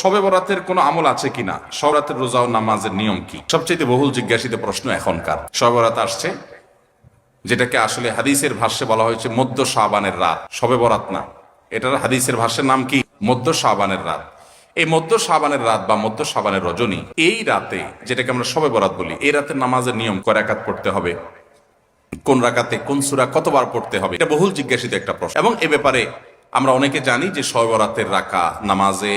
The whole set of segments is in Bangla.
সবে বরাতের কোনো আমল আছে কিনা? সবরাতের রোজা ও নামাজের নিয়ম কি? সবচেয়ে বহুল জিজ্ঞাসিত প্রশ্ন এখনকার। সবে বরাত আসছে, যেটাকে আসলে হাদিসের ভাষ্যে বলা হয়েছে মধ্য শাবানের রাত। সবে বরাত না। এটার হাদিসের ভাষ্যের নাম কি? মধ্য শাবানের রাত। এই মধ্য শাবানের রাত বা মধ্য শাবানের রজনী, এই রাতে, যেটাকে আমরা সবে বরাত বলি, এই রাতের নামাজের নিয়ম কয় রাকাত পড়তে হবে? কোন রাকাতে কোন সুরা কতবার পড়তে হবে? এটা বহুল জিজ্ঞাসিত একটা প্রশ্ন। এবং এ ব্যাপারে আমরা অনেকে জানি যে সবে বরাতের রাকা নামাজে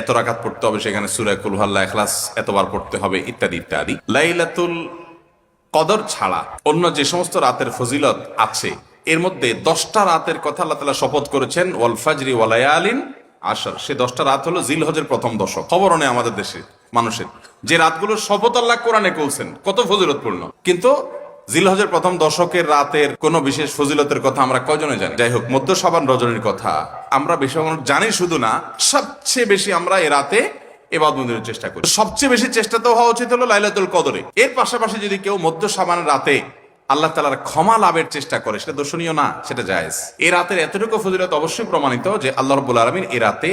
এত রাকাত পড়তে হবে সেখানে সুরায় কুলহাল্লা এখলাস এতবার পড়তে হবে, ইত্যাদি ইত্যাদি। লাইলাতুল কদর ছাড়া অন্য যে সমস্ত রাতের ফজিলত আছে, এর মধ্যে দশটা রাতের কথা আল্লাহ তালা শপথ করেছেন, ওয়াল ফাজরি ওয়ালায়ালিন আসর সে দশটা রাত হলো জিলহজের প্রথম দশক। খবর নেই আমাদের দেশে, মানুষের। যে রাতগুলো শপথ আল্লাহ কোরআনে করছেন, কত ফজিলতপূর্ণ। কিন্তু জিলহজের প্রথম দশকের রাতের কোন বিশেষ ফজিলতের কথা আমরা কজনে জানি? যাই হোক মধ্য সাবান রজনীর কথা। আমরা বেশি জানি শুধু না, সবচেয়ে বেশি আমরা এ রাতে এবাদ চেষ্টা করি। সবচেয়ে বেশি চেষ্টা তো হওয়া উচিত হলো লাইলাতুল কদরে। এর পাশাপাশি যদি কেউ মধ্য সাবান রাতে আল্লাহ তালার ক্ষমা লাভের চেষ্টা করে, সেটা দর্শনীয় না, সেটা জায়েজ। এ রাতের এতটুকু ফজিলত অবশ্যই প্রমাণিত যে আল্লাহ রবুল আলমিন এ রাতে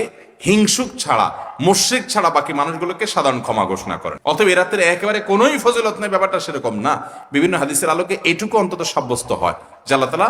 হিংসুক ছাড়া, মুশ্রিক ছাড়া বাকি মানুষগুলোকে সাধারণ ক্ষমা ঘোষণা করেন। অতএব এ রাতের একেবারে কোনোই ফজিলত নেই, ব্যাপারটা সেরকম না। বিভিন্ন হাদিসের আলোকে এটুকু অন্তত সাব্যস্ত হয় যে আল্লাহ তালা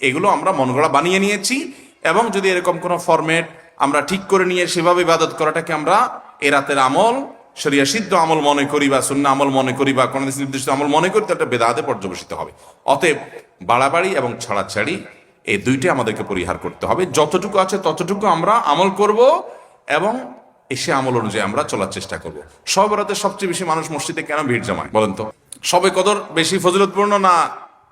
এগুলো আমরা মন গড়া বানিয়ে নিয়েছি এবং যদি এরকম কোনো ফরম্যাট আমরা ঠিক করে নিয়ে সেভাবে ইবাদত করাটাকে আমরা এ রাতের আমল, শরিয়া সিদ্ধ আমল মনে করি বা শূন্য আমল মনে করি বা কোনো নির্দিষ্ট আমল মনে করি তো একটা বেদাতে পর্যবেসিত হবে। অতএব বাড়াবাড়ি এবং ছাড়াছাড়ি এই দুইটি আমাদেরকে পরিহার করতে হবে। যতটুকু আছে ততটুকু আমরা আমল করব এবং এসে আমল অনুযায়ী আমরা চলার চেষ্টা করব। সব রাতে সবচেয়ে বেশি মানুষ মসজিদে কেন ভিড় জমায় বলেন তো? সবে কদর বেশি ফজিলতপূর্ণ না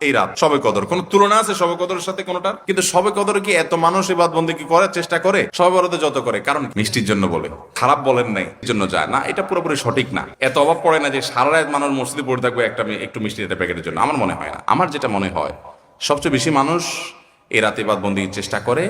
এই রাত সবে কদর। কোন তুলনা আছে সবে কদরের সাথে কোনটার? কিন্তু সবে কদর কি এত মানুষ এবার বন্দি কি করার চেষ্টা করে? সবে যত করে। কারণ মিষ্টির জন্য বলে। খারাপ বলেন নাই, এই জন্য যায়। না, এটা পুরোপুরি সঠিক না। এত অভাব পড়ে না যে সারা রাত মানুষ মসজিদে পড়ে থাকবে একটা একটু মিষ্টি একটা প্যাকেটের জন্য। আমার মনে হয় না। আমার যেটা মনে হয়, সবচেয়ে বেশি মানুষ এ রাতে বাদ বন্দির চেষ্টা করে।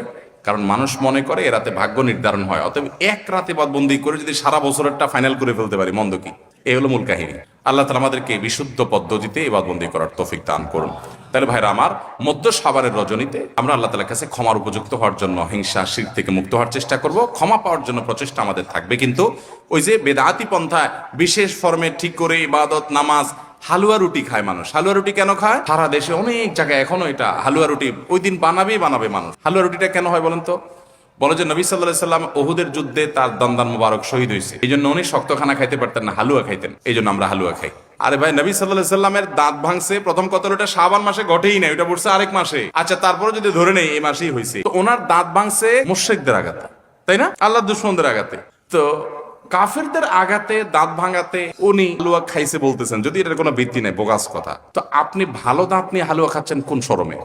কারণ মানুষ মনে করে এ রাতে ভাগ্য নির্ধারণ হয়। অতএব এক রাতে বাদ বন্দি করে যদি সারা বছরেরটা ফাইনাল করে ফেলতে পারি, মন্দ কি? এই হলো মূল কাহিনী। আল্লাহ তালা আমাদেরকে বিশুদ্ধ পদ্ধতিতে এবাদবন্দি করার তৌফিক দান করুন। তাহলে ভাইরা, আমার মধ্য সাবারের রজনীতে আমরা আল্লাহ তালার কাছে ক্ষমার উপযুক্ত হওয়ার জন্য, হিংসা, শির থেকে মুক্ত হওয়ার চেষ্টা করব। ক্ষমা পাওয়ার জন্য প্রচেষ্টা আমাদের থাকবে। কিন্তু ওই যে বেদাতি পন্থায় বিশেষ ফর্মে ঠিক করে ইবাদত, নামাজ, হালুয়া রুটি খায় মানুষ। হালুয়া রুটি কেন খায়? সারা দেশে অনেক জায়গায় এখনও এটা হালুয়া রুটি ওই দিন বানাবেই বানাবে মানুষ। হালুয়া রুটিটা কেন হয় বলেন তো? বলে যে নবী সাল্লাহ সাল্লাম ওহুদের যুদ্ধে তার দন্দান মুবারক শহীদ হয়েছে এই জন্য উনি শক্ত খানা খাইতে পারতেন না, হালুয়া খাইতেন। এই জন্য আমরা হালুয়া খাই। আরে ভাই, নবী সাল্লাহ সাল্লামের দাঁত ভাঙছে, প্রথম কত ওটা সাবান মাসে ঘটেই নাই, ওটা পড়ছে আরেক মাসে। আচ্ছা তারপরে যদি ধরে নেই, এই মাসেই হয়েছে তো ওনার দাঁত ভাঙছে মুশ্রিকদের আঘাতে, তাই না? আল্লাহ দুশ্মনদের আঘাতে। তো কাফেরদের আঘাতে, দাঁত ভাঙাতে উনি হালুয়া খাইছে বলতেছেন, যদি এটার কোনো ভিত্তি নেই, বোগাস কথা। তো আপনি ভালো দাঁত নিয়ে হালুয়া খাচ্ছেন কোন শরমে?